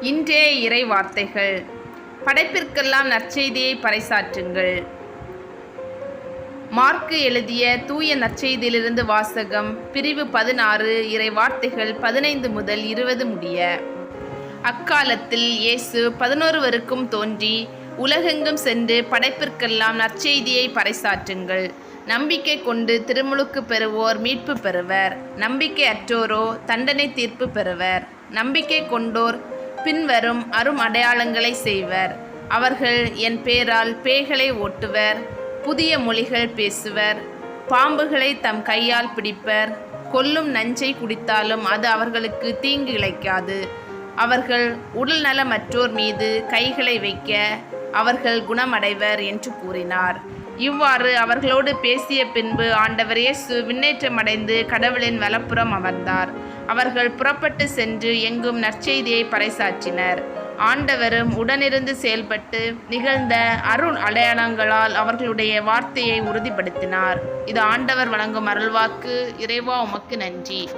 இன்றைய இறை வார்த்தைகள். படைப்பிற்கெல்லாம் நற்செய்தியை பறைசாற்றுங்கள். மார்க்கு எழுதிய தூய நற்செய்தியிலிருந்து வாசகம் பிரிவு பதினாறு இறை வார்த்தைகள் பதினைந்து முதல் இருபது முடிய. அக்காலத்தில் இயேசு பதினொருவருக்கும் தோன்றி உலகெங்கும் சென்று படைப்பிற்கெல்லாம் நற்செய்தியை பறைசாற்றுங்கள். நம்பிக்கை கொண்டு திருமுழுக்கு பெறுவோர் மீட்பு பெறுவர். நம்பிக்கை அற்றோரோ தண்டனை தீர்ப்பு பெறுவர். நம்பிக்கை கொண்டோர் பின்வரும் அரும் அடையாளங்களை செய்வர். அவர்கள் என் பேரால் பேய்களை ஓட்டுவர் புதிய மொழிகள் பேசுவர் பாம்புகளை தம் கையால் பிடிப்பர் கொல்லும் நஞ்சை குடித்தாலும் அது அவர்களுக்கு தீங்கு இழைக்காது. அவர்கள் உடல் நலமற்றோர் மீது கைகளை வைக்க அவர்கள் குணமடைவர் என்று கூறினார். இவ்வாறு அவர்களோடு பேசிய பின்பு ஆண்டவர் இயேசு விண்ணேற்றமடைந்து கடவுளின் வலப்புறம் அமர்ந்தார். அவர்கள் புறப்பட்டு சென்று எங்கும் நற்செய்தியை பறைசாற்றினர். ஆண்டவரும் உடனிருந்து செயல்பட்டு நிகழ்ந்த அருள் அடையாளங்களால் அவர்களுடைய வார்த்தையை உறுதிப்படுத்தினார். இது ஆண்டவர் வழங்கும் அருள்வாக்கு. இறைவா உமக்கு நன்றி.